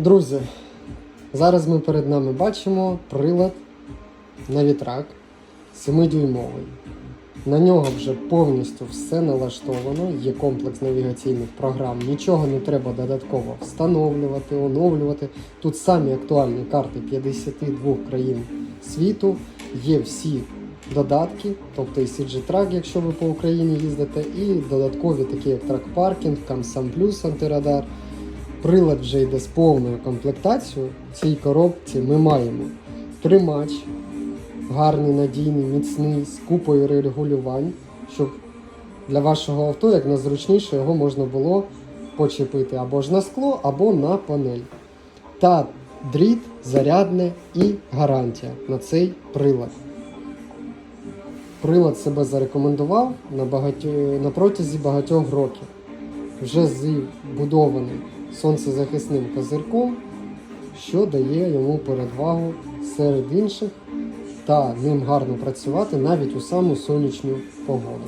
Друзі, зараз ми перед нами бачимо прилад на вітрак 7-дюймовий. На нього вже повністю все налаштовано, є комплекс навігаційних програм, нічого не треба додатково встановлювати, оновлювати. Тут самі актуальні карти 52 країн світу, є всі додатки, тобто і CG Track, якщо ви по Україні їздите, і додаткові такі як Parking, Камсам Плюс, антирадар. Прилад вже йде з повною комплектацією. В цій коробці ми маємо тримач, гарний, надійний, міцний, з купою регулювань, щоб для вашого авто як найзручніше його можна було почепити або ж на скло, або на панель. Та дріт, зарядне і гарантія на цей прилад. Прилад себе зарекомендував на, багатьо... на протязі багатьох років. Вже збудований сонцезахисним козирком, що дає йому перевагу серед інших та ним гарно працювати навіть у саму сонячну погоду.